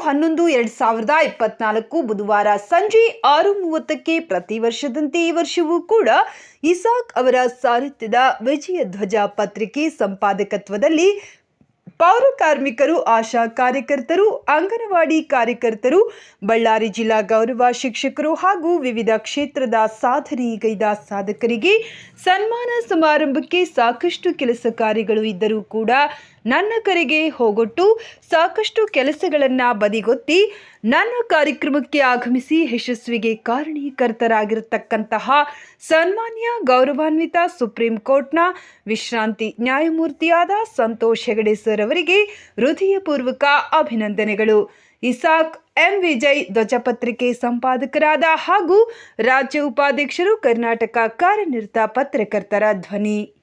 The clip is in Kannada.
ಎರಡ್ ಸಾವಿರದ ಇಪ್ಪತ್ನಾಲ್ಕು ಬುಧವಾರ ಸಂಜೆ ಆರು ಮೂವತ್ತಕ್ಕೆ ಪ್ರತಿ ವರ್ಷದಂತೆ ಈ ವರ್ಷವೂ ಕೂಡ ಇಸಾಕ್ ಅವರ ಸಾರಥ್ಯದ ವಿಜಯ ಧ್ವಜ ಪತ್ರಿಕೆ ಸಂಪಾದಕತ್ವದಲ್ಲಿ ಪೌರ ಕಾರ್ಮಿಕರು ಆಶಾ ಕಾರ್ಯಕರ್ತರು, ಅಂಗನವಾಡಿ ಕಾರ್ಯಕರ್ತರು, ಬಳ್ಳಾರಿ ಜಿಲ್ಲಾ ಗೌರವ ಶಿಕ್ಷಕರು ಹಾಗೂ ವಿವಿಧ ಕ್ಷೇತ್ರದ ಸಾಧನೆಗೈದ ಸಾಧಕರಿಗೆ ಸನ್ಮಾನ ಸಮಾರಂಭಕ್ಕೆ ಸಾಕಷ್ಟು ಕೆಲಸ ಕಾರ್ಯಗಳು ಇದ್ದರೂ ಕೂಡ ನನ್ನ ಕರೆಗೆ ಹೋಗೊಟ್ಟು ಸಾಕಷ್ಟು ಕೆಲಸಗಳನ್ನು ಬದಿಗೊತ್ತಿ ನನ್ನ ಕಾರ್ಯಕ್ರಮಕ್ಕೆ ಆಗಮಿಸಿ ಯಶಸ್ವಿಗೆ ಕಾರಣೀಕರ್ತರಾಗಿರತಕ್ಕಂತಹ ಸನ್ಮಾನ್ಯ ಗೌರವಾನ್ವಿತ ಸುಪ್ರೀಂ ಕೋರ್ಟ್ನ ವಿಶ್ರಾಂತಿ ನ್ಯಾಯಮೂರ್ತಿಯಾದ ಸಂತೋಷ್ ಹೆಗಡೆ ಸರ್ ಅವರಿಗೆ ಹೃದಯಪೂರ್ವಕ ಅಭಿನಂದನೆಗಳು. ಇಸಾಕ್ ಎಂ. ವಿಜಯ್ ಧ್ವಜಪತ್ರಿಕೆ ಸಂಪಾದಕರಾದ ಹಾಗೂ ರಾಜ್ಯ ಉಪಾಧ್ಯಕ್ಷರು, ಕರ್ನಾಟಕ ಕಾರ್ಯನಿರತ ಪತ್ರಕರ್ತರ ಧ್ವನಿ.